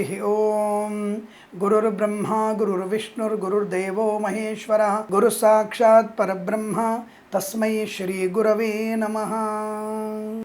హరి ఓం గురుర్బ్రహ్మ గురుర్విష్ణుర్గురుర్దేవో మహేశ్వర గురు సాక్షాత్ పరబ్రహ్మ తస్మై శ్రీ గురవే నమ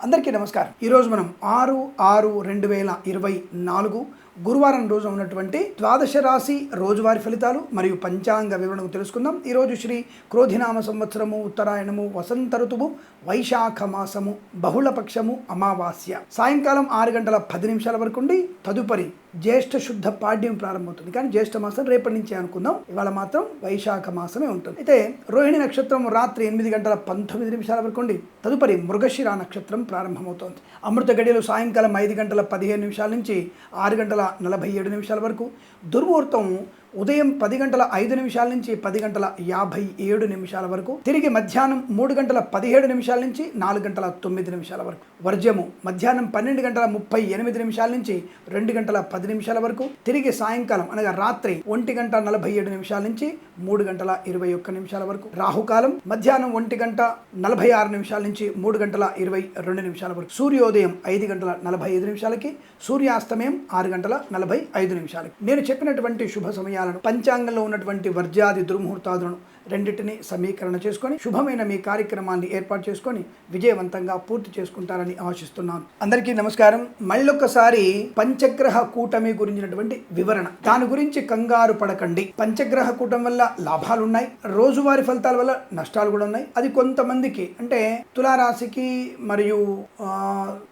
అందరికీ నమస్కారం. ఈరోజు మనం ఆరు ఆరు రెండు వేల ఇరవై నాలుగు గురువారం రోజు ఉన్నటువంటి ద్వాదశ రాశి రోజువారి ఫలితాలు మరియు పంచాంగ వివరణకు తెలుసుకుందాం. ఈరోజు శ్రీ క్రోధినామ సంవత్సరము ఉత్తరాయణము వసంత ఋతువు వైశాఖ మాసము బహుళపక్షము అమావాస్య. సాయంకాలం ఆరు గంటల పది నిమిషాల వరకు ఉండి తదుపరి జ్యేష్ఠ శుద్ధ పాడ్యం ప్రారంభమవుతుంది. కానీ జ్యేష్ఠ మాసం రేపటి నుంచే అనుకుందాం. ఇవాళ మాత్రం వైశాఖ మాసమే ఉంటుంది. అయితే రోహిణి నక్షత్రం రాత్రి ఎనిమిది గంటల పంతొమ్మిది నిమిషాల వరకు ఉండి తదుపరి మృగశిర నక్షత్రం ప్రారంభమవుతోంది. అమృత గడియలు సాయంకాలం ఐదు గంటల పదిహేను నిమిషాల నుంచి ఆరు గంటల నలభై ఏడు నిమిషాల వరకు. దుర్ముహూర్తం ఉదయం పది గంటల ఐదు నిమిషాల నుంచి పది గంటల యాభై ఏడు నిమిషాల వరకు తిరిగి మధ్యాహ్నం మూడు గంటల పదిహేడు నిమిషాల నుంచి నాలుగు గంటల తొమ్మిది నిమిషాల వరకు. వర్జ్యము మధ్యాహ్నం పన్నెండు గంటల ముప్పై ఎనిమిది నిమిషాల నుంచి రెండు గంటల పది నిమిషాల వరకు తిరిగి సాయంకాలం అనగా రాత్రి ఒంటి గంట నలభై ఏడు నిమిషాల నుంచి మూడు గంటల ఇరవై ఒక్క నిమిషాల వరకు రాహుకాలం మధ్యాహ్నం ఒంటి గంట నలభై ఆరు నిమిషాల నుంచి మూడు గంటల ఇరవై రెండు నిమిషాల వరకు సూర్యోదయం ఐదు గంటల నలభై ఐదు నిమిషాలకి సూర్యాస్తమయం ఆరు గంటల నలభై ఐదు నిమిషాలకి. నేను చెప్పినటువంటి శుభ సమయాలను పంచాంగంలో ఉన్నటువంటి వర్జాది దుర్ముహూర్తాదులను రెండింటిని సమీకరణ చేసుకొని శుభమైన మీ కార్యక్రమాన్ని ఏర్పాటు చేసుకొని విజయవంతంగా పూర్తి చేసుకుంటారని ఆశిస్తున్నాను. అందరికీ నమస్కారం. మళ్ళొకసారి పంచగ్రహ కూటమి గురించినటువంటి వివరణ. దాని గురించి కంగారు పడకండి. పంచగ్రహ కూటమి వల్ల లాభాలున్నాయి. రోజువారి ఫలితాల వల్ల నష్టాలు కూడా ఉన్నాయి. అది కొంతమందికి అంటే తులారాశికి మరియు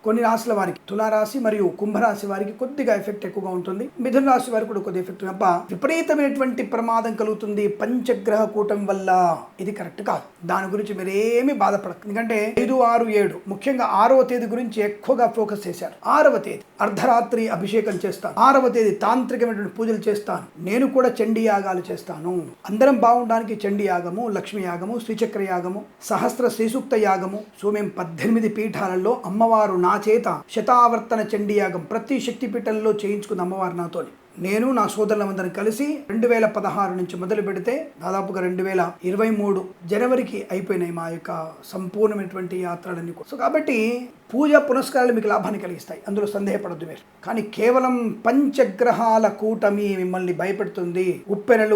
కొన్ని రాశుల వారికి తులారాశి మరియు కుంభరాశి వారికి కొద్దిగా ఎఫెక్ట్ ఎక్కువగా ఉంటుంది. మిథున రాశి వారికి కూడా కొద్దిగా ఎఫెక్ట్ తప్ప విపరీతమైనటువంటి ప్రమాదం కలుగుతుంది పంచగ్రహ కూటమి వల్ల ఇది కరెక్ట్ కాదు. దాని గురించి మీరేమీ బాధపడదు ఎందుకంటే ఐదు ఆరు ఏడు ముఖ్యంగా ఆరవ తేదీ గురించి ఎక్కువగా ఫోకస్ చేశారు. ఆరవ తేదీ అర్ధరాత్రి అభిషేకం చేస్తాను. ఆరవ తేదీ తాంత్రికమైనటువంటి పూజలు చేస్తాను. నేను కూడా చండీ యాగాలు చేస్తాను. అందరం బాగుండడానికి చండీ యాగము లక్ష్మి యాగము శ్రీచక్ర యాగము సహస్ర శ్రీసూక్త యాగము సో మేము పద్దెనిమిది పీఠాలలో అమ్మవారు నా చేత శతావర్తన చండీ యాగం ప్రతి శక్తి పీఠంలో చేయించుకుంది అమ్మవారు నాతోని. నేను నా సోదరులందరం కలిసి రెండు వేల పదహారు నుంచి మొదలు పెడితే దాదాపుగా రెండు వేల ఇరవై మూడు జనవరికి అయిపోయినాయి మా యొక్క సంపూర్ణమైనటువంటి యాత్రలన్నీ సో కాబట్టి పూజ పునస్కారాలు మీకు లాభాన్ని కలిగిస్తాయి. అందులో సందేహపడద్దు మీరు. కానీ కేవలం పంచగ్రహాల కూటమి మిమ్మల్ని భయపెడుతుంది. ఉప్పెనలు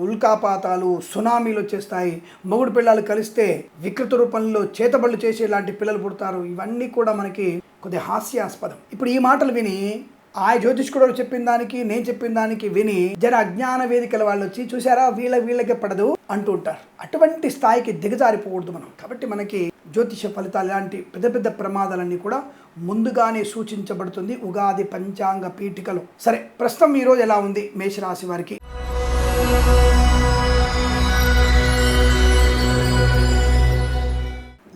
ఉల్కాపాతాలు సునామీలు వచ్చేస్తాయి. మొగుడు పిల్లలు కలిస్తే వికృత రూపంలో చేతబళ్ళు చేసే లాంటి పిల్లలు పుడతారు. ఇవన్నీ కూడా మనకి కొద్దిగా హాస్యాస్పదం. ఇప్పుడు ఈ మాటలు విని ఆ జ్యోతిష్కుడు చెప్పిన దానికి నేను చెప్పిన దానికి విని జర అజ్ఞాన వేదికల వాళ్ళు వచ్చి చూసారా వీళ్ళ వీళ్ళకే పడదు అంటూ ఉంటారు. అటువంటి స్థాయికి దిగజారిపోకూడదు మనం. కాబట్టి మనకి జ్యోతిష ఫలితాలు ఇలాంటి పెద్ద పెద్ద ప్రమాదాలన్నీ కూడా ముందుగానే సూచించబడుతుంది. ఉగాది పంచాంగ పీఠికలు. సరే ప్రస్తుతం ఈరోజు ఎలా ఉంది మేషరాశి వారికి?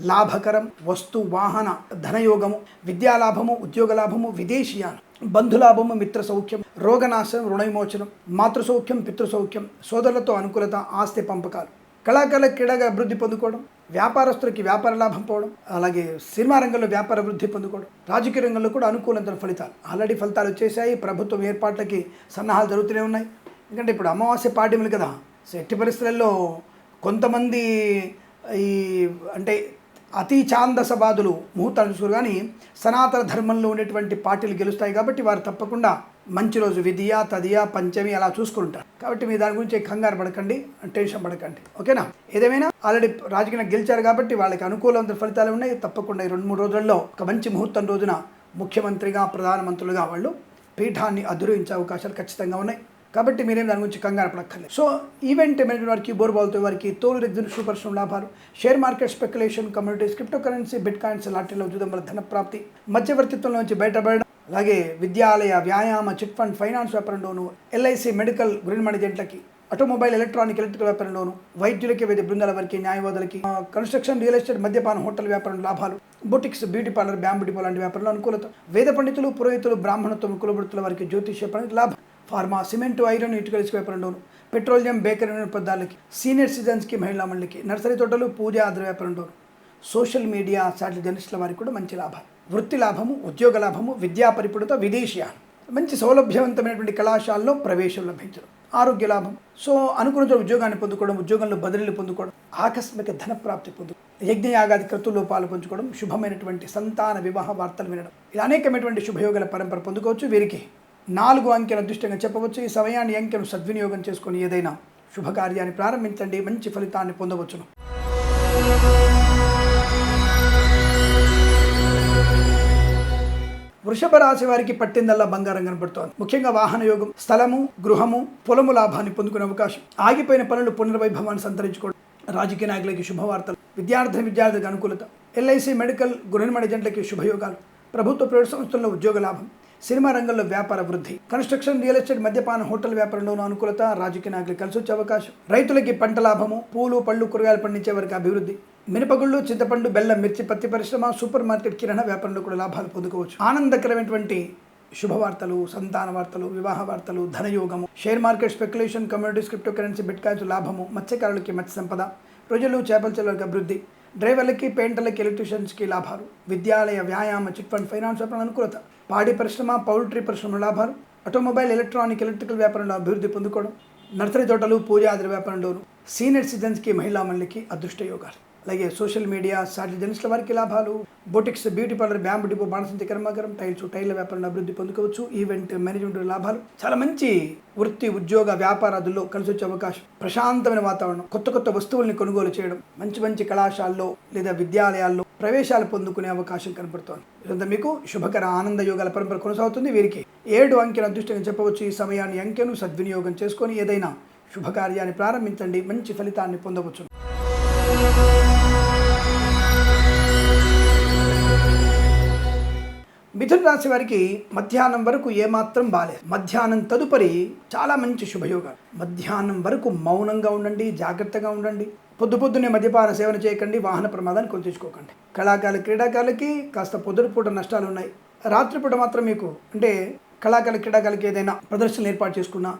లాభకరం వస్తు వాహన ధనయోగము విద్యాలాభము ఉద్యోగ లాభము విదేశీయానం బంధులాభము మిత్ర సౌఖ్యం రోగనాశనం రుణవిమోచనం మాతృసౌఖ్యం పితృసౌఖ్యం సోదరులతో అనుకూలత ఆస్తి పంపకాలు కళాకారుల క్రీడగా అభివృద్ధి పొందుకోవడం వ్యాపారస్తులకి వ్యాపార లాభం పోవడం అలాగే సినిమా రంగంలో వ్యాపార అభివృద్ధి పొందుకోవడం రాజకీయ రంగంలో కూడా అనుకూలత ఫలితాలు. ఆల్రెడీ ఫలితాలు వచ్చేసాయి ప్రభుత్వం ఏర్పాట్లకి సన్నాహాలు జరుగుతూనే ఉన్నాయి. ఎందుకంటే ఇప్పుడు అమావాస్య పాడ్యములు కదా సో ఎట్టి పరిస్థితులలో కొంతమంది ఈ అంటే అతి ఛాందసవాదులు ముహూర్తాలు కానీ సనాతన ధర్మంలో ఉండేటువంటి పార్టీలు గెలుస్తాయి కాబట్టి వారు తప్పకుండా మంచి రోజు విధియ తదియ పంచమి అలా చూసుకుంటారు. కాబట్టి మీ దాని గురించి కంగారు పడకండి టెన్షన్ పడకండి. ఓకేనా? ఏదేమైనా? ఆల్రెడీ రాజకీయంగా గెలిచారు కాబట్టి వాళ్ళకి అనుకూలమైన ఫలితాలు ఉన్నాయి. తప్పకుండా ఈ రెండు మూడు రోజుల్లో ఒక మంచి ముహూర్తం రోజున ముఖ్యమంత్రిగా ప్రధానమంత్రులుగా వాళ్ళు పీఠాన్ని అధిరోహించే అవకాశాలు ఖచ్చితంగా ఉన్నాయి. కాబట్టి మీరేం దాని గురించి కంగారు పడక్కర్లేదు. సో ఈవెంట్ మేనేజ్మెంట్ వారికి బోర్బాల్తో వారికి తోలు రెగ్జిన్ సూపర్ స్టోన్ లాభాలు. Share market speculation communities cryptocurrency bitcoins లాంటిలో చూడడం వల్ల ధన ప్రాప్తి మధ్యవర్తిత్వం నుంచి బయటపడడం. అలాగే విద్యాలయ వ్యాయామ చిట్ ఫండ్ ఫైనాన్స్ వ్యాపారంలోను ఎల్ఐసి మెడికల్ గ్రీన్ మేనేజెంట్లకి ఆటోమొబైల్ ఎలక్ట్రానిక్ ఎలక్ట్రికల్ వ్యాపారంలోను వైద్యులకి వైద్య బృందాల వారికి న్యాయవాదులకి కన్స్ట్రక్షన్ రియల్ ఎస్టేట్ మద్యపాన హోటల్ వ్యాపారం లాభాలు. Boutiques beauty parlour bamboo depot లాంటి వ్యాపారంలో అనుకూలత. వేద పండితులు పురోహితులు బ్రాహ్మణత్వం కులవృత్తుల వారికి జ్యోతిష్య పండితులు లాభం. ఫార్మా సిమెంట్ ఐరన్ ఇటుకలు ఇసుక వ్యాపారంలోను పెట్రోలియం బేకరీ పదార్థాలకి సీనియర్ సిటిజన్స్కి మహిళా మండలికి నర్సరీ తోటలు పూజ ఆధార వ్యాపారంలోను సోషల్ మీడియా సాటిల్ జర్నలిస్టుల వారికి కూడా మంచి లాభాలు. వృత్తి లాభము ఉద్యోగ లాభము విద్యా పరిపూర్ణత విదేశీయాలు మంచి సౌలభ్యవంతమైనటువంటి కళాశాలలో ప్రవేశం లభించడం. ఆరోగ్య లాభం. సో అనుకున్న ఉద్యోగాన్ని పొందుకోవడం ఉద్యోగంలో బదిలీలు పొందుకోవడం ఆకస్మిక ధన ప్రాప్తి పొందుకోవడం యజ్ఞయాగాది క్రతుల్లో పాలు పంచుకోవడం శుభమైనటువంటి సంతాన వివాహ వార్తలు వినడం. ఇలా అనేకమైనటువంటి శుభయోగాల పరంపర పొందుకోవచ్చు వీరికి. నాలుగు అంకెను అదృష్టంగా చెప్పవచ్చు. ఈ సమయాన్ని అంకెను సద్వినియోగం చేసుకొని ఏదైనా శుభకార్యాన్ని ప్రారంభించండి. మంచి ఫలితాన్ని పొందవచ్చును. వృషభ రాశి వారికి పట్టిందల్లా బంగారం కనబడుతోంది ముఖ్యంగా వాహన యోగం స్థలము గృహము పొలము లాభాన్ని పొందుకునే అవకాశం. ఆగిపోయిన పనులు పునర్వైభవాన్ని సంతరించుకోవడం రాజకీయ నాయకులకి శుభవార్తలు విద్యార్థి విద్యార్థులకు అనుకూలత ఎల్ఐసి మెడికల్ గృహనిర్మాణ ఏజెంట్లకి శుభయోగాలు ప్రభుత్వ ప్రైవేట్ సంస్థల్లో ఉద్యోగ లాభం సినిమా రంగంలో వ్యాపార వృద్ధి. కన్స్ట్రక్షన్ రియల్ ఎస్టేట్ మద్యపాన హోటల్ వ్యాపారంలోనూ అనుకూలత రాజకీయ నాయకులు కలిసి వచ్చే అవకాశం. రైతులకి పంట లాభము పూలు పళ్ళు కూరగాయలు పండించే వారికి అభివృద్ధి. మినపగుళ్ళు చింతపండు బెల్లం మిర్చి పత్తి పరిశ్రమ సూపర్ మార్కెట్ కిరాణా వ్యాపారంలో కూడా లాభాలు పొందుకోవచ్చు. ఆనందకరమైనటువంటి శుభవార్తలు సంతాన వార్తలు వివాహ వార్తలు ధనయోగము. Share market speculation communities cryptocurrency bitcoins లాభము మత్స్యకారులకి మత్స్య సంపద ప్రజలు చేపల చెరువులకు అభివృద్ధి. డ్రైవర్లకి పెయింటర్లకి ఎలక్ట్రీషియన్స్కి లాభాలు. విద్యాలయ వ్యాయామ చిట్ ఫండ్ ఫైనాన్స్ అనుకూలత. పాడి పరిశ్రమ పౌల్ట్రీ పరిశ్రమ లాభాలు ఆటోమొబైల్ ఎలక్ట్రానిక్ ఎలక్ట్రికల్ వ్యాపారంలో అభివృద్ధి పొందుకోవడం నర్సరీ తోటలు పూజాదిర వ్యాపారంలోను సీనియర్ సిటిజన్స్కి మహిళా మండలికి అదృష్ట యోగాలు అలాగే సోషల్ మీడియా సాటి జర్నలిస్టుల వారికి లాభాలు. Boutiques beauty parlour bamboo depot బాణసంతి కర్మాగారం టైల్స్ టైర్ల వ్యాపారంలో అభివృద్ధి పొందుకోవచ్చు. ఈవెంట్ మేనేజ్మెంట్ లాభాలు. చాలా మంచి వృత్తి ఉద్యోగ వ్యాపారాదుల్లో కలిసి వచ్చే అవకాశం. ప్రశాంతమైన వాతావరణం. కొత్త కొత్త వస్తువుల్ని కొనుగోలు చేయడం. మంచి మంచి కళాశాలలో లేదా విద్యాలయాల్లో ప్రవేశాలు పొందుకునే అవకాశం కనబడుతోంది ఇదంతా మీకు శుభకర ఆనంద యోగాల పరంపర కొనసాగుతుంది. వీరికి ఏడు అంకెను అదృష్టంగా చెప్పవచ్చు. ఈ సమయాన్ని అంకెను సద్వినియోగం చేసుకొని ఏదైనా శుభకార్యాన్ని ప్రారంభించండి. మంచి ఫలితాన్ని పొందవచ్చు మిథున రాశి వారికి మధ్యాహ్నం వరకు ఏమాత్రం బాలేదు. మధ్యాహ్నం తదుపరి చాలా మంచి శుభయోగాలు. మధ్యాహ్నం వరకు మౌనంగా ఉండండి జాగ్రత్తగా ఉండండి. పొద్దు పొద్దునే మద్యపాన సేవన చేయకండి వాహన ప్రమాదాన్ని కొని తెచ్చుకోకండి. కళాకారులు క్రీడాకారులకి కాస్త పొద్దుపూట నష్టాలు ఉన్నాయి. రాత్రిపూట మాత్రం మీకు అంటే కళాకారులు క్రీడాకారులకి ఏదైనా ప్రదర్శనలు ఏర్పాటు చేసుకున్నా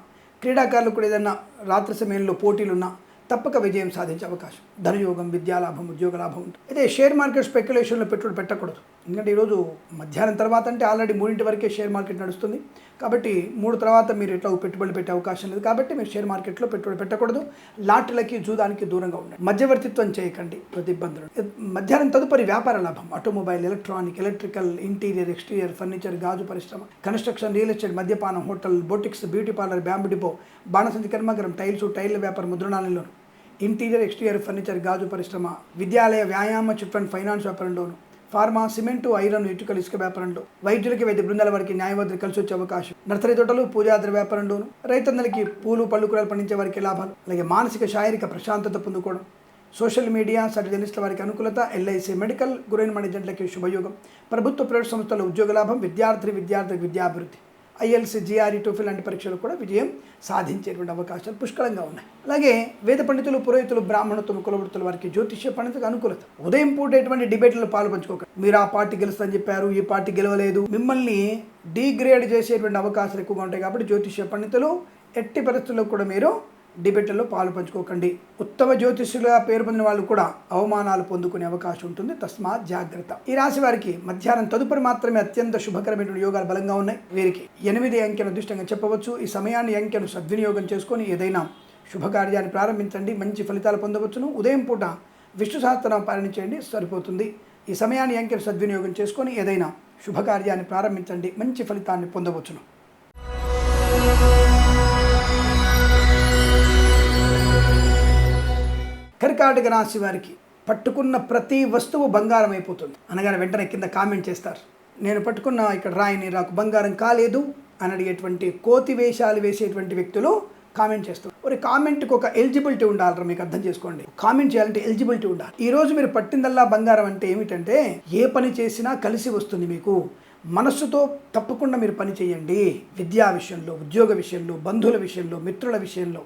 క్రీడాకారులకు కూడా ఏదైనా రాత్రి సమయంలో పోటీలున్నా తప్పక విజయం సాధించే అవకాశం. ధనయోగం విద్యాలాభం ఉద్యోగ లాభం ఉంటుంది. అయితే షేర్ మార్కెట్ స్పెక్యులేషన్లో పెట్టుబడి పెట్టకూడదు. ఎందుకంటే ఈరోజు మధ్యాహ్నం తర్వాత అంటే ఆల్రెడీ మూడింటి వరకే షేర్ మార్కెట్ నడుస్తుంది. కాబట్టి మూడు తర్వాత మీరు ఎట్లా పెట్టుబడి పెట్టే అవకాశం లేదు. కాబట్టి మీరు షేర్ మార్కెట్లో పెట్టుబడి పెట్టకూడదు. లాటరీలకి జూదానికి దూరంగా ఉండండి. మధ్యవర్తిత్వం చేయకండి ప్రతిబంధులు. మధ్యాహ్నం తదుపరి వ్యాపార లాభం. Automobile electronic electrical interior exterior furniture గాజు పరిశ్రమ కన్స్ట్రక్షన్ రియల్ ఎస్టేట్ మద్యపానం hotel boutiques beauty parlour bamboo depot బాణసంతి కర్మగరం టైల్స్ టైల్ వ్యాపారం ముద్రణాలయంలోను ఇంటీరియర్ ఎక్స్టీరియర్ ఫర్నిచర్ గాజు పరిశ్రమ విద్యాలయ వ్యాయామ చిట్ ఫండ్ ఫైనాన్స్ వ్యాపారంలోను ఫార్మా సిమెంటు ఐరన్ ఇటుకలు ఇసుక వ్యాపారంలో వైద్యులకి వైద్య బృందాల వారికి న్యాయవాదులు కలిసి వచ్చే అవకాశం. నర్సరీ తోటలు పూజాద్ర వ్యాపారంలోను రైతన్నలకి పూలు పళ్ళు కూరలు పండించే వారికి లాభాలు అలాగే మానసిక శారీరక ప్రశాంతత పొందుకోవడం. సోషల్ మీడియా సటి వారికి అనుకూలత ఎల్ఐసి మెడికల్ గురైన జంటలకి శుభయోగం. ప్రభుత్వ ప్రైవేట్ సంస్థల ఉద్యోగ లాభం విద్యార్థి విద్యార్థి విద్యాభివృద్ధి. ఐఎల్సి జిఆర్ఈ టోఫీ లాంటి పరీక్షలు కూడా విజయం సాధించేటువంటి అవకాశాలు పుష్కలంగా ఉన్నాయి. అలాగే వేద పండితులు పురోహితులు బ్రాహ్మణత్వం కులవృత్తుల వారికి జ్యోతిష్య పండితులకు అనుకూలత. ఉదయం పూట ఎటువంటి డిబేట్లలో పాల్పంచుకోక మీరు ఆ పార్టీ గెలుస్తా చెప్పారు ఈ పార్టీ గెలవలేదు. మిమ్మల్ని డీగ్రేడ్ చేసేటువంటి అవకాశాలు ఎక్కువగా ఉంటాయి కాబట్టి జ్యోతిష్య పండితులు ఎట్టి పరిస్థితుల్లో కూడా మీరు డిబేట్లలో పాలు పంచుకోకండి. ఉత్తమ జ్యోతిష్యులుగా పేరు పొందిన వాళ్ళు కూడా అవమానాలు పొందుకునే అవకాశం ఉంటుంది. తస్మాత్ జాగ్రత్త. ఈ రాశి వారికి మధ్యాహ్నం తదుపరి మాత్రమే అత్యంత శుభకరమైన యోగాలు బలంగా ఉన్నాయి. వీరికి ఎనిమిది అంకెను అదృష్టంగా చెప్పవచ్చు. ఈ సమయాన్ని అంకెను సద్వినియోగం చేసుకొని ఏదైనా శుభకార్యాన్ని ప్రారంభించండి. మంచి ఫలితాలు పొందవచ్చును. ఉదయం పూట విష్ణు సహస్రం పాలన చేయండి. సరిపోతుంది. ఈ సమయాన్ని అంకెను సద్వినియోగం చేసుకొని ఏదైనా శుభకార్యాన్ని ప్రారంభించండి. మంచి ఫలితాన్ని పొందవచ్చును. కర్కాటక రాశి వారికి పట్టుకున్న ప్రతి వస్తువు బంగారం అయిపోతుంది. అనగానే వెంటనే కింద కామెంట్ చేస్తారు. నేను పట్టుకున్న ఇక్కడ రాయిని నాకు బంగారం కాలేదు అని అడిగేటువంటి కోతి వేషాలు వేసేటువంటి వ్యక్తులు కామెంట్ చేస్తారు ఒక కామెంట్కి ఒక ఎలిజిబిలిటీ ఉండాలరా మీకు అర్థం చేసుకోండి. కామెంట్ చేయాలంటే ఎలిజిబిలిటీ ఉండాలి. ఈ రోజు మీరు పట్టిందల్లా బంగారం అంటే ఏమిటంటే ఏ పని చేసినా కలిసి వస్తుంది మీకు. మనస్సుతో తప్పకుండా మీరు పని చేయండి. విద్యా విషయంలో ఉద్యోగ విషయంలో బంధువుల విషయంలో మిత్రుల విషయంలో.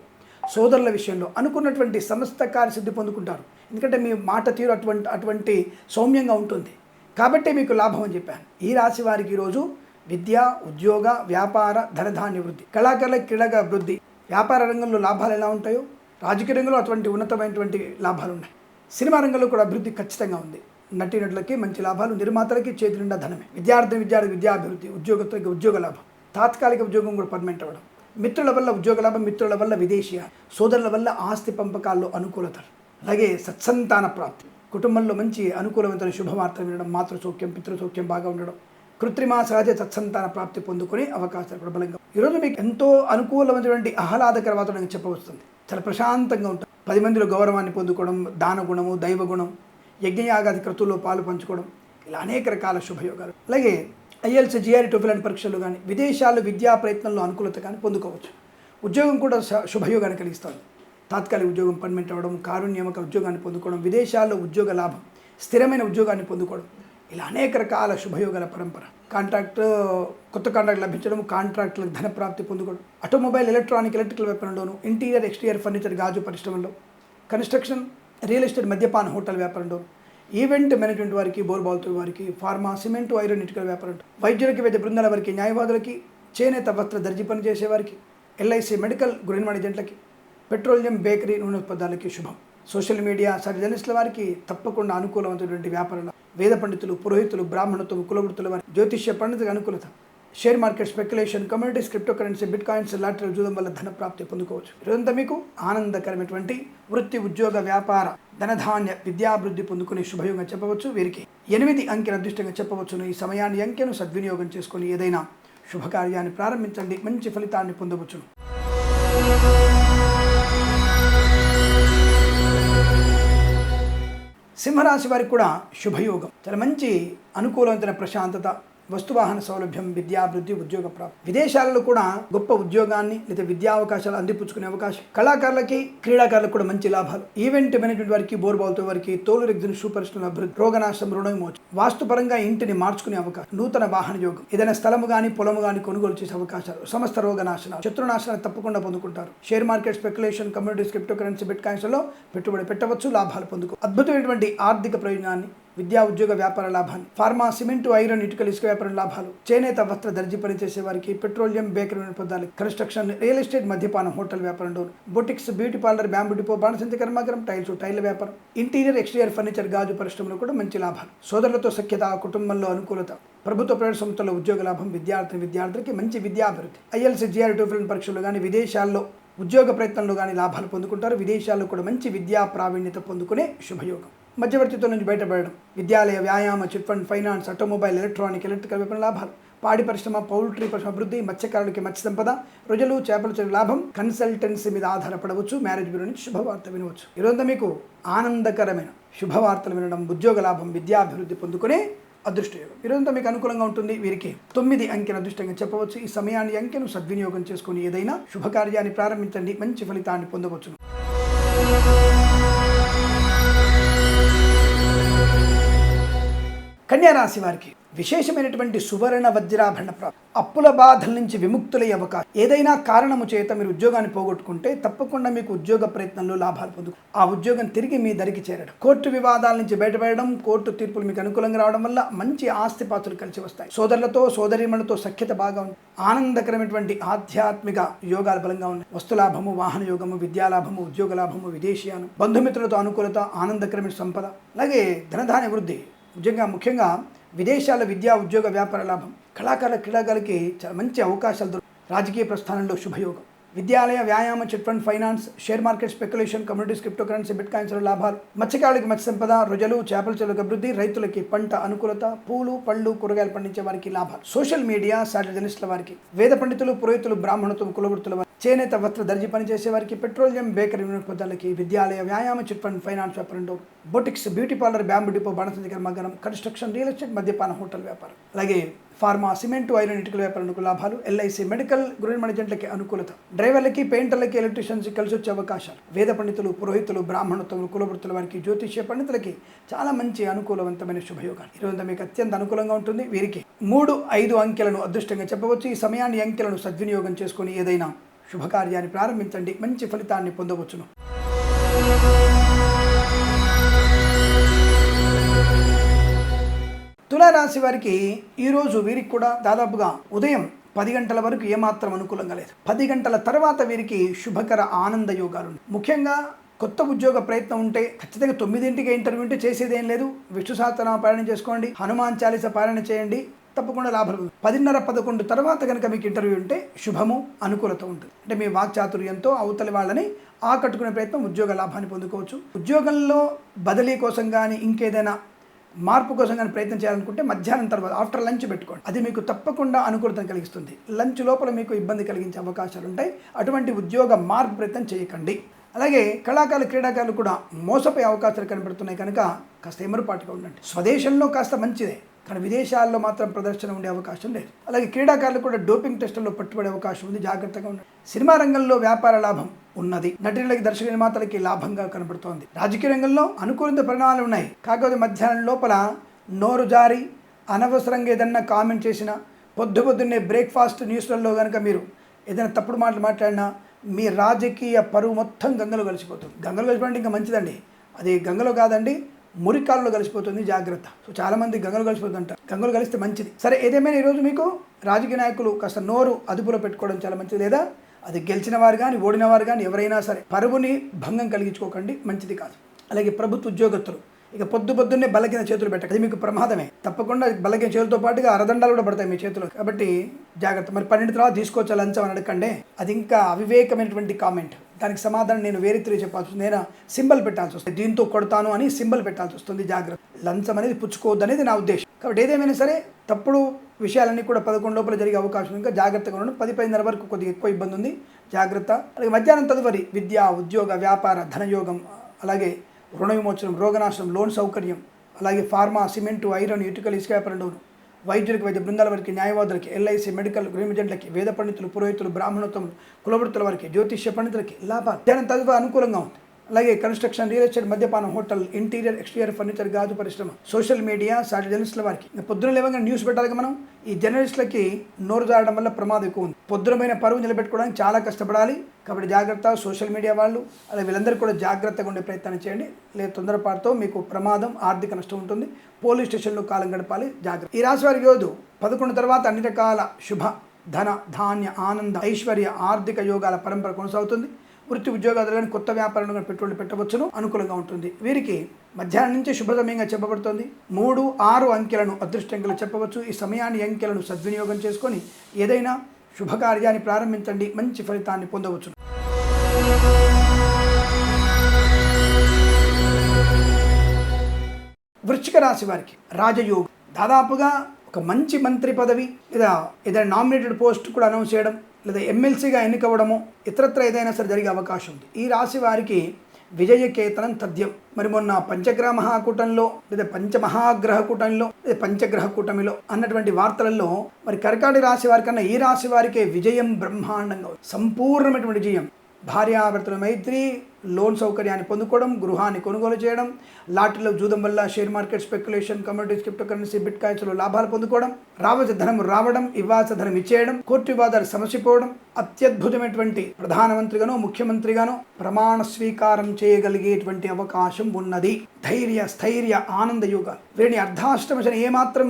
సోదరుల విషయంలో అనుకున్నటువంటి సమస్త కార్యసిద్ధి పొందుకుంటారు. ఎందుకంటే మీ మాట తీరు అటువంటి అటువంటి సౌమ్యంగా ఉంటుంది. కాబట్టి మీకు లాభం అని చెప్పాను. ఈ రాశి వారికి ఈరోజు విద్య ఉద్యోగ వ్యాపార ధనధాన్య వృద్ధి కళాకారుల క్రీడగా అభివృద్ధి వ్యాపార రంగంలో లాభాలు ఎలా ఉంటాయో రాజకీయ రంగంలో అటువంటి ఉన్నతమైనటువంటి లాభాలు ఉన్నాయి. సినిమా రంగంలో కూడా అభివృద్ధి ఖచ్చితంగా ఉంది. నటీనటులకి మంచి లాభాలు నిర్మాతలకి చేతి నిండా ధనమే. విద్యార్థి విద్యార్థి విద్యాభివృద్ధి ఉద్యోగస్తులకి ఉద్యోగ లాభం. తాత్కాలిక ఉద్యోగం కూడా పర్మనెంట్ అవ్వడం. మిత్రుల వల్ల ఉద్యోగ లాభం మిత్రుల వల్ల విదేశీయ సోదరుల వల్ల ఆస్తి పంపకాల్లో అనుకూలత అలాగే సత్సంతాన ప్రాప్తి. కుటుంబంలో మంచి అనుకూలమైన శుభవార్త వినడం మాతృసౌఖ్యం పితృసౌఖ్యం పితృ సౌఖ్యం బాగా ఉండడం. కృత్రిమ సహజ సత్సంతాన ప్రాప్తి పొందుకునే అవకాశాలు ప్రబలంగా. ఈరోజు మీకు ఎంతో అనుకూలమైనటువంటి ఆహ్లాదకర వాతావరణం చెప్పవస్తుంది. చాలా ప్రశాంతంగా ఉంటుంది పది మందిలో గౌరవాన్ని పొందుకోవడం దాన గుణము దైవ గుణం యజ్ఞయాగాది క్రతువులో పాలు పంచుకోవడం ఇలా అనేక రకాల శుభయోగాలు. అలాగే ఐఎల్స్ జిఆర్ టోఫిలాంటి పరీక్షలు కానీ విదేశాల్లో విద్యా ప్రయత్నంలో అనుకూలత కానీ పొందుకోవచ్చు. ఉద్యోగం కూడా శుభయోగాన్ని కలిగిస్తుంది. తాత్కాలిక ఉద్యోగం పర్మనెంట్ అవ్వడం కారుణ్యమక ఉద్యోగాన్ని పొందుకోవడం విదేశాల్లో ఉద్యోగ లాభం స్థిరమైన ఉద్యోగాన్ని పొందుకోవడం ఇలా అనేక రకాల శుభయోగాల పరంపర. కాంట్రాక్ట్ కొత్త కాంట్రాక్ట్ లభించడం కాంట్రాక్టులకు ధన ప్రాప్తి పొందుకోవడం ఆటోమొబైల్ ఎలక్ట్రానిక్ ఎలక్ట్రికల్ వ్యాపారంలోను ఇంటీరియర్ ఎక్స్టీరియర్ ఫర్నిచర్ గాజు పరిశ్రమలో కన్స్ట్రక్షన్ రియల్ ఎస్టేట్ మద్యపాన హోటల్ వ్యాపారంలో ఈవెంట్ మేనేజ్మెంట్ వారికి బోర్బాల్తో వారికి ఫార్మా సిమెంట్ ఐరన్ ఇటుకల వ్యాపారం వైద్యులకి వైద్య బృందాల వారికి న్యాయవాదులకి చేనేత వస్త్ర దర్జీ పని చేసేవారికి ఎల్ఐసి మెడికల్ గృహిణి ఏజెంట్లకి పెట్రోలియం బేకరీ నూనె ఉత్పత్తులకి శుభం. సోషల్ మీడియా సర్జనిస్టుల వారికి తప్పకుండా అనుకూలమైనటువంటి వ్యాపారాలు వేద పండితులు పురోహితులు బ్రాహ్మణత్వం కులవృత్తుల వారి జ్యోతిష్య పండితులకు అనుకూలత. Share market speculation communities cryptocurrency bitcoins lottery చూడడం వల్ల ధన ప్రాప్తి పొందుకోవచ్చు. ఇదంతా మీకు ఆనందకరమైనటువంటి వృత్తి ఉద్యోగ వ్యాపార ధనధాన్య విద్యాభివృద్ధి పొందుకునే శుభయోగం చెప్పవచ్చు. వీరికి ఎనిమిది అంకెల అదృష్టంగా చెప్పవచ్చును. ఈ సమయాన్ని అంకెను సద్వినియోగం చేసుకుని ఏదైనా శుభకార్యాన్ని ప్రారంభించండి. మంచి ఫలితాన్ని పొందవచ్చును. సింహరాశి వారికి కూడా శుభయోగం. చాలా మంచి అనుకూలమైన ప్రశాంతత వస్తువాహన సౌలభ్యం విద్యాభివృద్ధి ఉద్యోగ ప్రాప్తి. విదేశాలలో కూడా గొప్ప ఉద్యోగాన్ని లేదా విద్యా అవకాశాలు అందిపుచ్చుకునే అవకాశం. కళాకారులకి క్రీడాకారులకు కూడా మంచి లాభాలు. ఈవెంట్ మేనేజ్మెంట్ వారికి బోర్బాల్తో వారికి తోలు రెగ్జిన్ షూ అభివృద్ధి రోగనాశం రుణ విమోచన వాస్తుపరంగా ఇంటిని మార్చుకునే అవకాశం. నూతన వాహన యోగం. ఏదైనా స్థలము కానీ పొలము కానీ కొనుగోలు చేసే అవకాశాలు. సమస్త రోగనాశనాలు. శత్రునాశనాలు తప్పకుండా పొందుకుంటారు. Share market speculation communities cryptocurrency bit కాయిన్స్లో పెట్టుబడి పెట్టవచ్చు లాభాలు పొందుకో అద్భుతమైనటువంటి ఆర్థిక ప్రయోజనాన్ని విద్యా ఉద్యోగ వ్యాపార లాభాన్ని ఫార్మా సిమెంట్ ఐరన్ ఇటుకల ఇసుక వ్యాపారం లాభాలు చేనేత వస్త్ర దర్జీ పనిచేసే వారికి పెట్రోలియం బేకరీ పదార్థాలు కన్స్ట్రక్షన్ రియల్ ఎస్టేట్ మద్యపానం హోటల్ వ్యాపారం door boutiques beauty parlour bamboo depot బాణసంతి కర్మాగారం టైల్స్ టైల్ వ్యాపారం ఇంటీరియర్ ఎక్స్టీరియర్ ఫర్నిచర్ గాజు పరిశ్రమలో కూడా మంచి లాభాలు. సోదరులతో సఖ్యత కుటుంబంలో అనుకూలత ప్రభుత్వ ప్రైవేట్ సంస్థల ఉద్యోగ లాభం విద్యార్థి విద్యార్థులకి మంచి విద్యాభివృద్ధి ఐఎల్సీ జిఆర్ టోఫిల్ పరీక్షలు కానీ విదేశాల్లో ఉద్యోగ ప్రయత్నంలో కానీ లాభాలు పొందుకుంటారు. విదేశాల్లో కూడా మంచి విద్యా ప్రావీణ్యత పొందుకునే శుభయోగం. మధ్యవర్తిత్వం నుంచి బయటపడడం. విద్యాలయ వ్యాయామ chit fund finance automobile electronic electrical వ్యాపారం లాభాలు పాడి పరిశ్రమ పౌల్ట్రీ పరిశ్రమ అభివృద్ధి మత్స్యకారులకి మత్స్య సంపద ప్రజలు చేపల చెరువు లాభం కన్సల్టెన్సీ మీద ఆధారపడవచ్చు మ్యారేజ్ బ్యూరో నుంచి శుభవార్త వినవచ్చు. ఈరోజు మీకు ఆనందకరమైన శుభవార్తలు వినడం ఉద్యోగ లాభం విద్యాభివృద్ధి పొందుకునే అదృష్టయోగం. ఈరోజంతా మీకు అనుకూలంగా ఉంటుంది. వీరికి తొమ్మిది అంకెను అదృష్టంగా చెప్పవచ్చు. ఈ సమయాన్ని అంకెను సద్వినియోగం చేసుకుని ఏదైనా శుభకార్యాన్ని ప్రారంభించండి. మంచి ఫలితాన్ని పొందవచ్చును. కన్యారాశి వారికి విశేషమైనటువంటి సువర్ణ వజ్రాభరణ ప్రాప్తి. అప్పుల బాధల నుంచి విముక్తులయ్యే అవకాశం. ఏదైనా కారణము చేత మీరు ఉద్యోగాన్ని పోగొట్టుకుంటే తప్పకుండా మీకు ఉద్యోగ ప్రయత్నంలో లాభాలు పొందు ఆ ఉద్యోగం తిరిగి మీ దరికి చేరడం. కోర్టు వివాదాల నుంచి బయటపడడం కోర్టు తీర్పులు మీకు అనుకూలంగా రావడం వల్ల మంచి ఆస్తిపాతులు కలిసి వస్తాయి. సోదరులతో సోదరిమణులతో సఖ్యత బాగా ఉంది. ఆనందకరమైనటువంటి ఆధ్యాత్మిక యోగాలు బలంగా ఉన్నాయి. వస్తులాభము వాహన యోగము విద్యాలాభము ఉద్యోగ లాభము విదేశీయానం బంధుమిత్రులతో అనుకూలత ఆనందకరమైన సంపద అలాగే ధనధాన్య వృద్ధి. నిజంగా ముఖ్యంగా విదేశాల విద్యా ఉద్యోగ వ్యాపార లాభం. కళాకారుల క్రీడాకారులకి చాలా మంచి అవకాశాలు దొరుకు రాజకీయ ప్రస్థానంలో శుభయోగం. విద్యాలయ వ్యాయామ chit fund finance share market speculation communities cryptocurrency bitcoins లాభాలు మత్స్యకారులకి మత్స్య సంపద రొజలు చేపల చెరువులకు అభివృద్ధి రైతులకి పంట అనుకూలత పూలు పళ్ళు కూరగాయలు పండించే వారికి లాభాలు. సోషల్ మీడియా సాటిజనిస్టుల వారికి వేద పండితులు పురోహితులు బ్రాహ్మణత్వం కులవృత్తుల వారికి చేనేత వస్త్ర దర్జీ పనిచేసే వారికి పెట్రోలియం బేకరీ వినోదాలకి విద్యాలయ వ్యాయామ చిట్ ఫండ్ ఫైనాన్స్ వ్యాపారం door boutiques beauty parlour bamboo depot బాణసంచి కర్మాగారం కన్స్ట్రక్షన్ రియల్ ఎస్టేట్ మద్యపాన హోటల్ వ్యాపారం. అలాగే ఫార్మా సిమెంట్ ఐరన్ ఇటుకల వ్యాపారానికి లాభాలు ఎల్ఐసి మెడికల్ గృహ మేనేజెంట్లకి అనుకూలత. డ్రైవర్లకి పెయింటర్లకి ఎలక్ట్రీషియన్స్కి కలిసి వచ్చే అవకాశాలు. వేద పండితులు పురోహితులు బ్రాహ్మణత్వం కులవృత్తుల వారికి జ్యోతిష్య పండితులకి చాలా మంచి అనుకూలవంతమైన శుభయోగాలు. ఈరోజు మీకు అత్యంత అనుకూలంగా ఉంటుంది. వీరికి మూడు ఐదు అంకెలను అదృష్టంగా చెప్పవచ్చు. ఈ సమయాన్ని అంకెలను సద్వినియోగం చేసుకుని ఏదైనా శుభకార్యాన్ని ప్రారంభించండి. మంచి ఫలితాన్ని పొందవచ్చును. తులారాశి వారికి ఈరోజు వీరికి కూడా దాదాపుగా ఉదయం పది గంటల వరకు ఏమాత్రం అనుకూలంగా లేదు పది గంటల తర్వాత వీరికి శుభకర ఆనంద యోగాలు ముఖ్యంగా కొత్త ఉద్యోగ ప్రయత్నం ఉంటే ఖచ్చితంగా తొమ్మిదింటికి ఇంటర్వ్యూ ఉంటే చేసేదేం లేదు. విష్ణు సహస్రనామ పారాయణ చేసుకోండి హనుమాన్ చాలీస పారాయణ చేయండి తప్పకుండా లాభాలు పదిన్నర పదకొండు తర్వాత కనుక మీకు ఇంటర్వ్యూ ఉంటే శుభము అనుకూలత ఉంటుంది. అంటే మీ వాక్చాతుర్యంతో అవతలి వాళ్ళని ఆకట్టుకునే ప్రయత్నం ఉద్యోగ లాభాన్ని పొందుకోవచ్చు. ఉద్యోగంలో బదిలీ కోసం కానీ ఇంకేదైనా మార్పు కోసం కానీ ప్రయత్నం చేయాలనుకుంటే మధ్యాహ్నం తర్వాత ఆఫ్టర్ లంచ్ పెట్టుకోండి. అది మీకు తప్పకుండా అనుకూలతను కలిగిస్తుంది. లంచ్ లోపల మీకు ఇబ్బంది కలిగించే అవకాశాలు ఉంటాయి. అటువంటి ఉద్యోగ మార్పు ప్రయత్నం చేయకండి. అలాగే కళాకారులు క్రీడాకారులు కూడా మోసపోయే అవకాశాలు కనబడుతున్నాయి కనుక కాస్త ఎమరుపాటుగా ఉండండి. స్వదేశంలో కాస్త మంచిదే. కానీ విదేశాల్లో మాత్రం ప్రదర్శన ఉండే అవకాశం లేదు. అలాగే క్రీడాకారులు కూడా డోపింగ్ టెస్టుల్లో పట్టుబడే అవకాశం ఉంది జాగ్రత్తగా ఉండండి సినిమా రంగంలో వ్యాపార లాభం ఉన్నది. నటులకి దర్శక నిర్మాతలకి లాభంగా కనబడుతోంది. రాజకీయ రంగంలో అనుకూలిత పరిణామాలు ఉన్నాయి. కాకపోతే మధ్యాహ్నం లోపల నోరు జారి అనవసరంగా ఏదన్నా కామెంట్ చేసినా పొద్దు పొద్దున్నే బ్రేక్ఫాస్ట్ న్యూస్లలో కనుక మీరు ఏదైనా తప్పుడు మాటలు మాట్లాడినా మీ రాజకీయ పరువు మొత్తం గంగలో కలిసిపోతుంది. గంగలో కలిసిపోవడం ఇంకా మంచిదండి. అది గంగలో కాదండి మురికాల్లో కలిసిపోతుంది జాగ్రత్త. సో చాలామంది గంగలు కలిసిపోతుందంట. గంగలు కలిస్తే మంచిది. సరే ఏదేమైనా ఈరోజు మీకు రాజకీయ నాయకులు కాస్త నోరు అదుపులో పెట్టుకోవడం చాలా మంచిది. లేదా అది గెలిచిన వారు కానీ ఓడిన వారు కానీ ఎవరైనా సరే పరువుని భంగం కలిగించుకోకండి. మంచిది కాదు. అలాగే ప్రభుత్వ ఉద్యోగస్తులు. ఇక పొద్దు పొద్దున్నే బలగిన చేతులు పెట్టక. అది మీకు ప్రమాదమే. తప్పకుండా బలగిన చేతులతో పాటుగా అరదండాలు కూడా పడతాయి మీ చేతిలో. కాబట్టి జాగ్రత్త. మరి పన్నెండు తర్వాత తీసుకోవచ్చా లంచం అని అడగండి అది ఇంకా అవివేకమైనటువంటి కామెంట్. దానికి సమాధానం నేను వేరే తిరిగి చెప్పాల్సి వస్తుంది. నేను సింబల్ పెట్టాల్సి వస్తుంది. దీంతో కొడతాను అని సింబల్ పెట్టాల్సి వస్తుంది. జాగ్రత్త. లంచం అనేది పుచ్చుకోవద్దు అనేది నా ఉద్దేశం. కాబట్టి ఏదేమైనా సరే తప్పుడు విషయాలన్నీ కూడా పదకొండు లోపల జరిగే అవకాశం ఇంకా జాగ్రత్తగా ఉండడం. పది పదిన్నర వరకు కొద్దిగా ఎక్కువ ఇబ్బంది ఉంది. జాగ్రత్త. అలాగే మధ్యాహ్నం తదుపరి విద్య ఉద్యోగ వ్యాపార ధనయోగం అలాగే రుణ విమోచనం రోగనాశనం లోన్ సౌకర్యం అలాగే ఫార్మా సిమెంటు ఐరన్ ఇటుకలు ఇసుక వ్యాపారం వైద్యులకు వైద్య బృందాల వారికి న్యాయవాదులకి ఎల్ఐసి మెడికల్ గృహమిజెంట్లకి వేద పండితులు పురోహితులు బ్రాహ్మణోత్తములు కులవృత్తుల వారికి జ్యోతిష్య పండితులకి లాభం తదుపరి అనుకూలంగా ఉంది. అలాగే కన్స్ట్రక్షన్ రియల్ ఎస్టేట్ మద్యపానం హోటల్ ఇంటీరియర్ ఎక్స్టీరియర్ ఫర్నిచర్ గాజు పరిశ్రమ సోషల్ మీడియా సాటి జర్నలిస్టుల వారికి. పొద్దున లేవగానే న్యూస్ పెట్టాలి మనం. ఈ జర్నలిస్టులకి నోరు జారడం వల్ల ప్రమాదం ఎక్కువ ఉంది. పొద్దునమైన పరువు నిలబెట్టుకోవడానికి చాలా కష్టపడాలి. కాబట్టి జాగ్రత్త సోషల్ మీడియా వాళ్ళు అలా వీళ్ళందరూ కూడా జాగ్రత్తగా ఉండే ప్రయత్నం చేయండి. లేదా తొందరపాటుతో మీకు ప్రమాదం ఆర్థిక నష్టం ఉంటుంది. పోలీస్ స్టేషన్లో కాలం గడపాలి. జాగ్రత్త. ఈ రాశి వారికి యోధు పదకొండు తర్వాత అన్ని రకాల శుభ ధన ధాన్య ఆనంద ఐశ్వర్య ఆర్థిక యోగాల పరంపర కొనసాగుతుంది. వృత్తి ఉద్యోగాలు కానీ కొత్త వ్యాపారంలో కానీ పెట్టుబడి పెట్టవచ్చును. అనుకూలంగా ఉంటుంది. వీరికి మధ్యాహ్నం నుంచి శుభ సమయంగా చెప్పబడుతుంది. మూడు ఆరు అంకెలను అదృష్టంగా చెప్పవచ్చు. ఈ సమయాన్ని అంకెలను సద్వినియోగం చేసుకొని ఏదైనా శుభకార్యాన్ని ప్రారంభించండి. మంచి ఫలితాన్ని పొందవచ్చు వృశ్చిక రాశి వారికి రాజయోగం. దాదాపుగా ఒక మంచి మంత్రి పదవి లేదా ఏదైనా నామినేటెడ్ పోస్ట్ కూడా అనౌన్స్ చేయడం లేదా ఎమ్మెల్సీగా ఎన్నికవ్వడము ఇతరత్ర ఏదైనా సరే జరిగే అవకాశం ఉంది. ఈ రాశి వారికి విజయకేతనం తథ్యం మరి మొన్న పంచగ్రహ మహాకూటంలో లేదా పంచమహాగ్రహ కూటమిలో లేదా పంచగ్రహ కూటమిలో అన్నటువంటి వార్తలలో మరి కర్కాటి రాశి వారి కన్నా ఈ రాశి వారికే విజయం బ్రహ్మాండంగా సంపూర్ణమైనటువంటి విజయం. భార్యాభర్తల మైత్రి లోన్ సౌకర్యాన్ని పొందుకోవడం గృహాన్ని కొనుగోలు చేయడం లాటరీలో జూదం వల్ల share market speculation communities cryptocurrency bit కాయిన్స్లో లాభాలు పొందుకోవడం రావలసిన ధనం రావడం ఇవ్వాల్సిన ధనం ఇచ్చేయడం కోర్టు వివాదాలు సమసిపోవడం అత్యద్భుతమైనటువంటి ప్రధానమంత్రిగాను ముఖ్యమంత్రిగానో ప్రమాణ స్వీకారం చేయగలిగేటువంటి అవకాశం ఉన్నది. ధైర్య స్థైర్య ఆనంద యోగాలు వీరిని అర్ధాష్టమశని ఏమాత్రం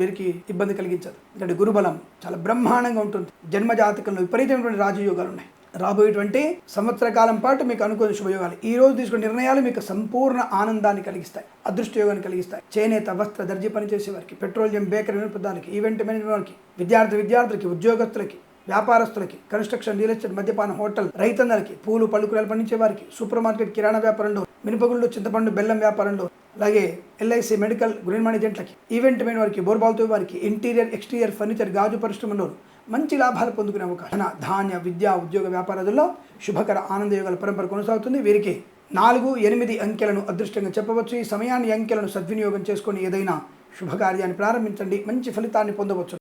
వీరికి ఇబ్బంది కలిగించదు. ఎందుకంటే గురుబలం చాలా బ్రహ్మాండంగా ఉంటుంది. జన్మజాతకంలో విపరీతమైనటువంటి రాజయోగాలు ఉన్నాయి రాబోయేటువంటి సంవత్సర కాలం పాటు మీకు అనుకూల శుభయోగాలు. ఈ రోజు తీసుకున్న నిర్ణయాలు మీకు సంపూర్ణ ఆనందాన్ని కలిగిస్తాయి అదృష్ట యోగాన్ని కలిగిస్తాయి. చేనేత వస్త్ర దర్జీ పనిచేసే వారికి పెట్రోలియం బేకరీ నిరుపదానికి ఈవెంట్ మేనేజ్మెంట్ వారికి విద్యార్థి విద్యార్థులకి ఉద్యోగస్తులకి వ్యాపారస్తులకి కన్స్ట్రక్షన్ రియల్ ఎస్టేట్ మద్యపాన హోటల్ రైతన్నలకి పూలు పలుకురాలు పండించే వారికి సూపర్ మార్కెట్ కిరాణా వ్యాపారంలో మినపగుళ్ళు చింతపండు బెల్లం వ్యాపారంలో అలాగే ఎల్ఐసి మెడికల్ గ్రీన్ మేనేజెంట్లకి ఈవెంట్ మెయిన్ వారికి బోర్బాల్తో వారికి ఇంటీరియర్ ఎక్స్టీరియర్ ఫర్నిచర్ గాజు పరిశ్రమలో మంచి లాభాలు పొందుకునే అవకాశం. ధాన్య విద్యా ఉద్యోగ వ్యాపారాలలో శుభకర ఆనందయోగాల పరంపర కొనసాగుతుంది. వీరికి నాలుగు ఎనిమిది అంకెలను అదృష్టంగా చెప్పవచ్చు. ఈ సమయాన్ని అంకెలను సద్వినియోగం చేసుకొని ఏదైనా శుభకార్యాన్ని ప్రారంభించండి. మంచి ఫలితాన్ని పొందవచ్చు.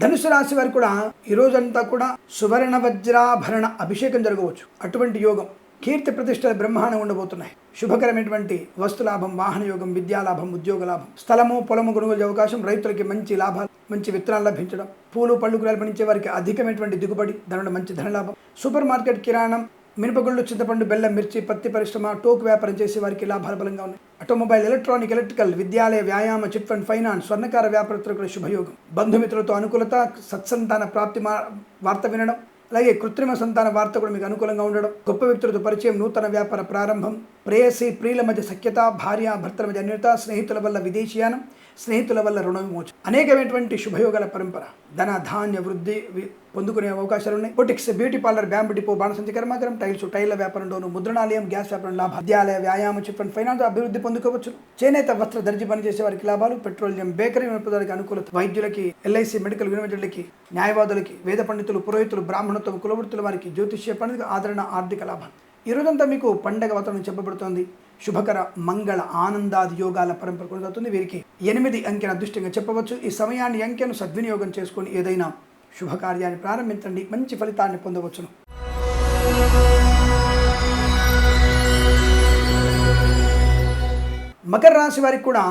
ధనుసు రాశి వారికి కూడా ఈ రోజంతా కూడా సువర్ణ వజ్రాభరణ అభిషేకం జరగవచ్చు. అటువంటి యోగం కీర్తి ప్రతిష్టలు బ్రహ్మాండం ఉండబోతున్నాయి. శుభకరమైనటువంటి వస్తులాభం వాహన యోగం విద్యాలాభం ఉద్యోగ లాభం స్థలము పొలము కొనుగోలు అవకాశం రైతులకి మంచి లాభాలు మంచి విత్తనాలు లభించడం పూలు పళ్ళు కూరలు పండించే వారికి అధికమైనటువంటి దిగుబడి దానిలో మంచి ధనలాభం సూపర్ మార్కెట్ కిరాణం మినపగుళ్ళు చింతపండు బెల్లం మిర్చి పత్తి పరిశ్రమ టోకు వ్యాపారం చేసే వారికి లాభాలు బలంగా ఉన్నాయి. ఆటోమొబైల్ ఎలక్ట్రానిక్ ఎలక్ట్రికల్ విద్యాలయ వ్యాయామ చిట్ ఫండ్ ఫైనాన్స్ స్వర్ణకార వ్యాపారస్తులకు శుభయోగం. బంధుమిత్రులతో అనుకూలత సత్సంతాన ప్రాప్తి వార్త వినడం అలాగే కృత్రిమ సంతాన వార్త కూడా మీకు అనుకూలంగా ఉండడం గొప్ప వ్యక్తులతో పరిచయం నూతన వ్యాపార ప్రారంభం ప్రేయసి ప్రియుల మధ్య సఖ్యత భార్య భర్తల మధ్య అన్యత స్నేహితుల వల్ల విదేశీయానం స్నేహితుల వల్ల రుణ విమోచన అనేకమైనటువంటి శుభయోగాల పరంపర. ధన ధాన్య వృద్ధి పొందుకునే అవకాశాలు ఉన్నాయి. Boutiques beauty parlour bamboo depot బాణసంచి కర్మాగారం టైల్స్ టైల్ల వ్యాపారంలోను ముద్రణాలయం గ్యాస్ వ్యాపారం లాభ విద్యాలయ వ్యాయామ చిట్ ఫండ్ ఫైనాన్స్ అభివృద్ధి పొందుకోవచ్చు. చేనేత వస్త్ర దర్జీ పనిచేసే వారికి లాభాలు పెట్రోలియం బేకరీ వినోదాలకి అనుకూలత వైద్యులకి ఎల్ఐసి మెడికల్ యూనివర్సిటీలకి న్యాయవాదులకి వేద పండితులు పురోహితులు బ్రాహ్మణత్వం కులవృత్తుల వారికి జ్యోతిష్య పండితులకు ఆదరణ ఆర్థిక లాభాలు. ఈ రోజంతా మీకు పండగ వాతావరణం చెప్పబడుతోంది. శుభకర మంగళ ఆనందాది యోగాల పరంపర కొనసాగుతుంది వీరికి ఎనిమిది అంకెన అదృష్టంగా చెప్పవచ్చు. ఈ సమయాన్ని అంకెను సద్వినియోగం చేసుకొని ఏదైనా శుభకార్యాన్ని ప్రారంభించండి. మంచి ఫలితాన్ని పొందవచ్చును. మకర రాశి వారికి కూడా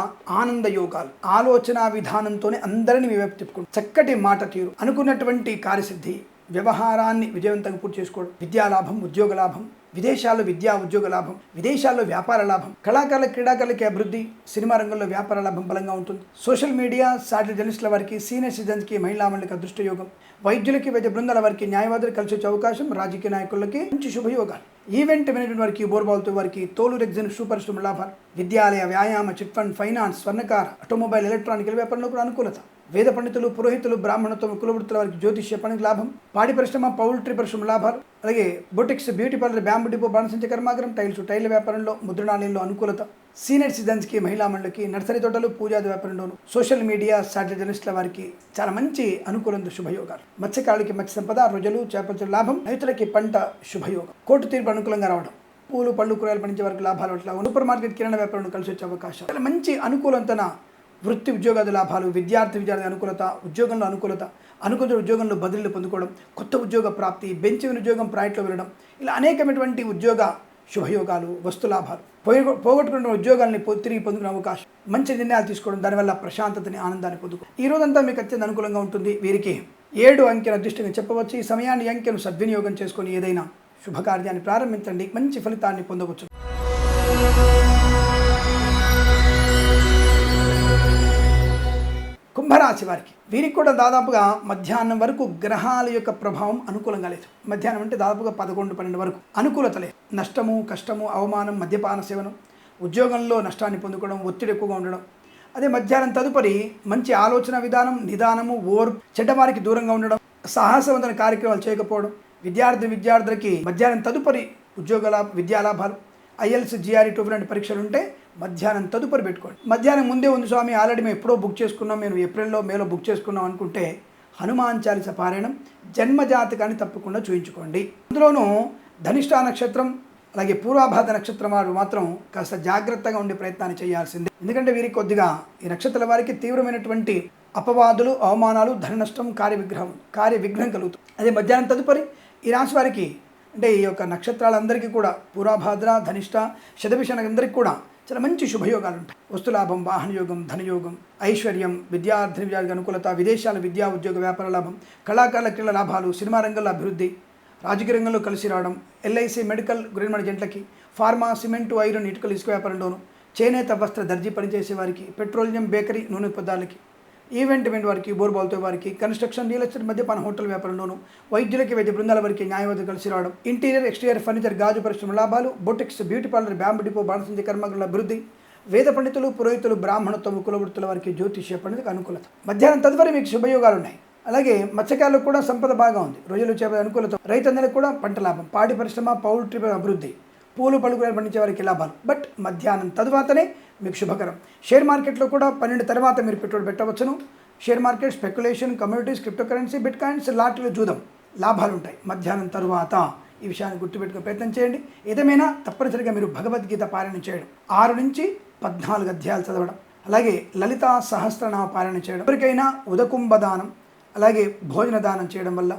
ఆనంద యోగాలు. ఆలోచన విధానంతోనే అందరిని మీ వైపు తిప్పుకుంటారు చక్కటి మాట తీరు. అనుకున్నటువంటి కార్యసిద్ధి వ్యవహారాన్ని విజయవంతంగా పూర్తి చేసుకోవడం విద్యా లాభం ఉద్యోగ లాభం విదేశాల్లో విద్యా ఉద్యోగ లాభం విదేశాల్లో వ్యాపార లాభం కళాకారుల క్రీడాకారులకి అభివృద్ధి సినిమా రంగంలో వ్యాపార లాభం బలంగా ఉంటుంది. సోషల్ మీడియా సాటిలైట్ జర్నలిస్టుల వారికి సీనియర్ సిటిజన్స్కి మహిళా మండలికి అదృష్టయోగం వైద్యులకి వైద్య బృందాల వారికి న్యాయవాదులు కలిసి వచ్చే అవకాశం రాజకీయ నాయకులకి మంచి శుభయోగాలు. ఈవెంట్ మేనేజ్మెంట్ వారికి బోర్బాల్తో వారికి తోలు రెగ్జిన్ సూపర్ స్టూమ్ లాభాలు. విద్యాలయ వ్యాయామ చిట్ ఫండ్ ఫైనాన్స్ స్వర్ణకార ఆటోమొబైల్ ఎలక్ట్రానికల్ వ్యాపారంలో కూడా అనుకూలత. వేద పండితులు పురోహితులు బ్రాహ్మణత్వం కులవృత్తుల వారికి జ్యోతిష్య పనికి లాభం పాడి పరిశ్రమ పౌల్ట్రీ పరిశ్రమ లాభాలు అలాగే boutiques beauty parlour bamboo depot బాణసంచ కర్మాగారం టైల్స్ టైల్ వ్యాపారంలో ముద్రణాలయంలో అనుకూలత సీనియర్ సిటిజన్స్కి మహిళా మండలికి నర్సరీ తోటలు పూజాది వ్యాపారంలోను సోషల్ మీడియా సాటిలైట్ జర్నలిస్టుల వారికి చాలా మంచి అనుకూలంతో శుభయోగాలు. మత్స్యకారులకి మత్స్య సంపద రొజలు చేపల లాభం రైతులకి పంట శుభయోగం. కోర్టు తీర్పు అనుకూలంగా రావడం పూలు పళ్ళు కూరగాయలు పండించే వారికి లాభాలు అట్లా సూపర్ మార్కెట్ కిరాణా వ్యాపారంలో కలిసి వచ్చే అవకాశం. చాలా మంచి అనుకూలంతన వృత్తి ఉద్యోగాది లాభాలు విద్యార్థి విద్యార్థి అనుకూలత ఉద్యోగంలో అనుకూలత అనుకూల ఉద్యోగంలో బదిలీలు పొందుకోవడం కొత్త ఉద్యోగ ప్రాప్తి బెంచిన ఉద్యోగం ప్రాయట్లో వెళ్ళడం ఇలా అనేకమైనటువంటి ఉద్యోగ శుభయోగాలు వస్తు లాభాలు. పోగొట్టుకున్న ఉద్యోగాల్ని తిరిగి పొందుకునే అవకాశం మంచి నిర్ణయాలు తీసుకోవడం దానివల్ల ప్రశాంతతని ఆనందాన్ని పొందుకో. ఈ రోజంతా మీకు అత్యంత అనుకూలంగా ఉంటుంది. వీరికి ఏడు అంకెను అదృష్టంగా చెప్పవచ్చు. ఈ సమయాన్ని అంకెను సద్వినియోగం చేసుకొని ఏదైనా శుభకార్యాన్ని ప్రారంభించండి. మంచి ఫలితాన్ని పొందవచ్చు. కుంభరాశి వారికి. వీరికి కూడా దాదాపుగా మధ్యాహ్నం వరకు గ్రహాల యొక్క ప్రభావం అనుకూలంగా లేదు. మధ్యాహ్నం అంటే దాదాపుగా పదకొండు పన్నెండు వరకు అనుకూలత లేదు. నష్టము కష్టము అవమానం మద్యపాన సేవనం ఉద్యోగంలో నష్టాన్ని పొందుకోవడం ఒత్తిడి ఎక్కువగా ఉండడం. అదే మధ్యాహ్నం తదుపరి మంచి ఆలోచన విధానం నిదానము ఓర్ చెడ్డవారికి దూరంగా ఉండడం సాహసవంతమైన కార్యక్రమాలు చేయకపోవడం విద్యార్థి విద్యార్థులకి మధ్యాహ్నం తదుపరి ఉద్యోగ లాభ విద్యా లాభాలు ఐఎల్స్ జిఆర్ఈ టూ లాంటి పరీక్షలు ఉంటే మధ్యాహ్నం తదుపరి పెట్టుకోండి. మధ్యాహ్నం ముందే ఉంది స్వామి ఆల్రెడీ మేము ఎప్పుడో బుక్ చేసుకున్నాం మేము ఏప్రిల్లో మేలో బుక్ చేసుకున్నాం అనుకుంటే హనుమాన్ చాలీస పారాయణం జన్మజాతకాన్ని తప్పకుండా చూయించుకోండి. అందులోనూ ధనిష్టా నక్షత్రం అలాగే పూర్వాభాద నక్షత్రం వారు మాత్రం కాస్త జాగ్రత్తగా ఉండే ప్రయత్నాన్ని చేయాల్సిందే. ఎందుకంటే వీరికి కొద్దిగా ఈ నక్షత్రాల వారికి తీవ్రమైనటువంటి అపవాదులు అవమానాలు ధన నష్టం కార్య విగ్రహం కార్య విఘ్నం కలుగుతుంది అదే మధ్యాహ్నం తదుపరి ఈ రాశి వారికి అంటే ఈ యొక్క నక్షత్రాలందరికీ కూడా పూర్వాభాద్ర ధనిష్ట శతభిషణందరికీ కూడా చాలా మంచి శుభయోగాలు ఉంటాయి. వస్తులాభం వాహనయోగం ధనయోగం ఐశ్వర్యం విద్యార్థి విద్యార్థి అనుకూలత విదేశాల విద్యా ఉద్యోగ వ్యాపార లాభం కళాకారుల క్రీడల లాభాలు సినిమా రంగంలో అభివృద్ధి రాజకీయ రంగంలో కలిసి రావడం ఎల్ఐసి మెడికల్ గురిమణ జంటలకి ఫార్మా సిమెంటు ఐరన్ ఇటుకలు ఇసుక వ్యాపారంలోను చేనేత వస్త్ర దర్జీ పనిచేసే వారికి పెట్రోలియం బేకరీ నూనె పదార్థాలకి ఈవెంట్ ఈవెంట్ వారికి బోర్బాల్తో వారికి కన్స్ట్రక్షన్ రియల్ ఎస్టేట్ మద్యపాన హోటల్ వ్యాపారంలోనూ వైద్యులకి వైద్య బృందాల వారికి న్యాయవాదులు కలిసి రావడం. ఇంటీరియర్ ఎక్స్టీరియర్ ఫర్నిచర్ గాజు పరిశ్రమ లాభాలు boutiques beauty parlour bamboo depot బాణసంచి కర్మకుల అభివృద్ధి వేద పండితులు పురోహితులు బ్రాహ్మణత్వం కులవృత్తుల వారికి జ్యోతిష్య పండితులకు అనుకూలత. మధ్యాహ్నం తదుపరి మీకు శుభయోగాలు ఉన్నాయి అలాగే మత్స్యకారులకు కూడా సంపద బాగా ఉంది. రొయ్యలు చేపల అనుకూలత రైతన్నలకు కూడా పంట లాభం. పాడి పరిశ్రమ పౌల్ట్రీ అభివృద్ధి. పూలు పలుకులు పండించే వారికి లాభాలు. బట్ మధ్యాహ్నం తరువాతనే మీకు శుభకరం. షేర్ మార్కెట్లో కూడా పన్నెండు తర్వాత మీరు పెట్టుబడి పెట్టవచ్చును. Share market speculation communities cryptocurrency bitcoins లాటరీలు చూద్దాం లాభాలు ఉంటాయి మధ్యాహ్నం తరువాత ఈ విషయాన్ని గుర్తుపెట్టుకునే ప్రయత్నం చేయండి. ఏదేమైనా తప్పనిసరిగా మీరు భగవద్గీత పారాయణ చేయడం. ఆరు నుంచి పద్నాలుగు అధ్యాయాలు చదవడం. అలాగే లలితా సహస్రనామ పారాయణ చేయడం. ఎవరికైనా ఉదకుంభ దానం అలాగే భోజన దానం చేయడం వల్ల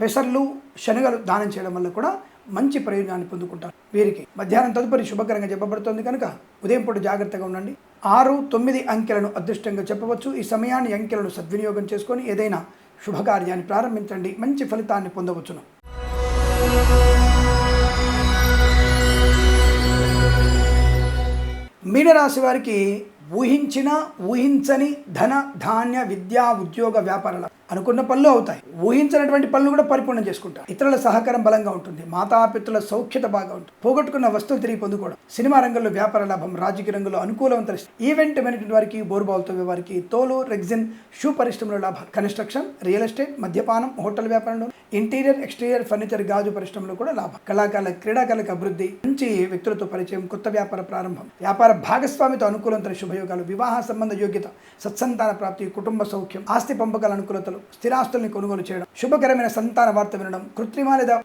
పెసర్లు శనగలు దానం చేయడం వల్ల కూడా మంచి ప్రయోజనాన్ని పొందుకుంటారు. వీరికి మధ్యాహ్నం తదుపరి శుభకరంగా చెప్పబడుతోంది కనుక ఉదయం పూట జాగ్రత్తగా ఉండండి. ఆరు తొమ్మిది అంకెలను అదృష్టంగా చెప్పవచ్చు. ఈ సమయాన్ని అంకెలను సద్వినియోగం చేసుకొని ఏదైనా శుభకార్యాన్ని ప్రారంభించండి. మంచి ఫలితాన్ని పొందవచ్చును. మీనరాశి వారికి ఊహించిన ఊహించని ధన ధాన్య విద్యా ఉద్యోగ వ్యాపారాల అనుకున్న పనులు అవుతాయి. ఊహించినటువంటి పనులు కూడా పరిపూర్ణం చేసుకుంటారు. ఇతరుల సహకారం బలంగా ఉంటుంది. మాతాపితృల సౌఖ్యత బాగా ఉంటుంది. పోగొట్టుకున్న వస్తువులు తిరిగి పొందుకోవడం. సినిమా రంగంలో వ్యాపార లాభం రాజకీయ రంగంలో అనుకూలవంత ఈవెంట్ మేనేజ్మెంట్ వారికి బోర్బాల్తో వారికి తోలు రెగ్జిన్ షూ పరిశ్రమలో లాభం కన్స్ట్రక్షన్ రియల్ ఎస్టేట్ మద్యపానం హోటల్ వ్యాపారంలో ఇంటీరియర్ ఎక్స్టీరియర్ ఫర్నిచర్ గాజు పరిశ్రమలో కూడా లాభం. కళాకారుల క్రీడాకారులకు అభివృద్ధి మంచి వ్యక్తులతో పరిచయం కొత్త వ్యాపార ప్రారంభం. వ్యాపార భాగస్వామితో అనుకూలంతో శుభయోగాలు వివాహ సంబంధ యోగ్యత సత్సంతాన ప్రాప్తి కుటుంబ సౌఖ్యం ఆస్తి పంపకాల అనుకూలతలు స్థిరాస్తుల్ని కొనుగోలు చేయడం శుభకరమైన సంతాన వార్త వినడం కృత్రిమ లేదా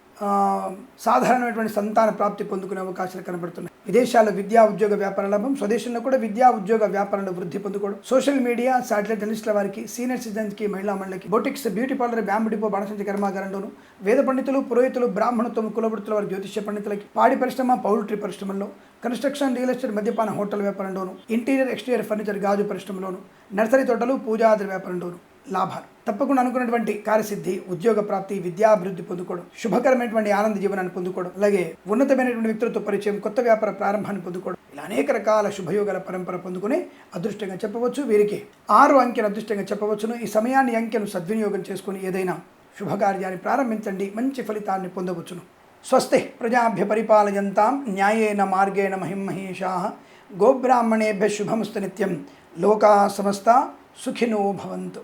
సాధారణమైనటువంటి సంతాన ప్రాప్తి పొందుకునే అవకాశాలు కనబడుతున్నాయి. విదేశాల్లో విద్యా ఉద్యోగ వ్యాపార లాభం స్వదేశంలో కూడా విద్యా ఉద్యోగ వ్యాపారంలో వృద్ధి పొందుకోవడం సోషల్ మీడియా శాటిలైట్ జర్నలిస్టుల వారికి సీనియర్ సిటిజన్స్కి మహిళా మండలికి boutiques beauty parlour bamboo depot బాణసంచి కర్మాగారంలోను వేద పండితులు పురోహితులు బ్రాహ్మణత్వం కులవృత్తుల వారి జ్యోతిష్య పండితులకి పాడి పరిశ్రమ పౌల్ట్రీ పరిశ్రమల్లో కన్స్ట్రక్షన్ రియల్ ఎస్టేట్ మద్యపాన హోటల్ వ్యాపారంలోను ఇంటీరియర్ ఎక్స్టీరియర్ ఫర్నిచర్ గాజు పరిశ్రమలోను నర్సరీ తోటలు పూజాది వ్యాపారంలోను లాభాలు. తప్పకుండా అనుకున్నటువంటి కార్యసిద్ధి ఉద్యోగ ప్రాప్తి విద్యాభివృద్ధి పొందుకోవడం శుభకరమైనటువంటి ఆనంద జీవనాన్ని పొందుకోవడం అలాగే ఉన్నతమైనటువంటి వ్యక్తులతో పరిచయం కొత్త వ్యాపార ప్రారంభాన్ని పొందుకోవడం ఇలా అనేక రకాల శుభయోగాల పరంపర పొందుకుని అదృష్టంగా చెప్పవచ్చు. వీరికి ఆరు అంకెను అదృష్టంగా చెప్పవచ్చును. ఈ సమయాన్ని అంకెను సద్వినియోగం చేసుకుని ఏదైనా శుభకార్యాన్ని ప్రారంభించండి. మంచి ఫలితాన్ని పొందవచ్చును. స్వస్తి ప్రజాభ్య పరిపాలయంతాం న్యాయేన మార్గేణ మహిమహేషా గోబ్రాహ్మణేభ్య శుభమస్తు నిత్యం. లోకా సమస్త సుఖినో భవంతు.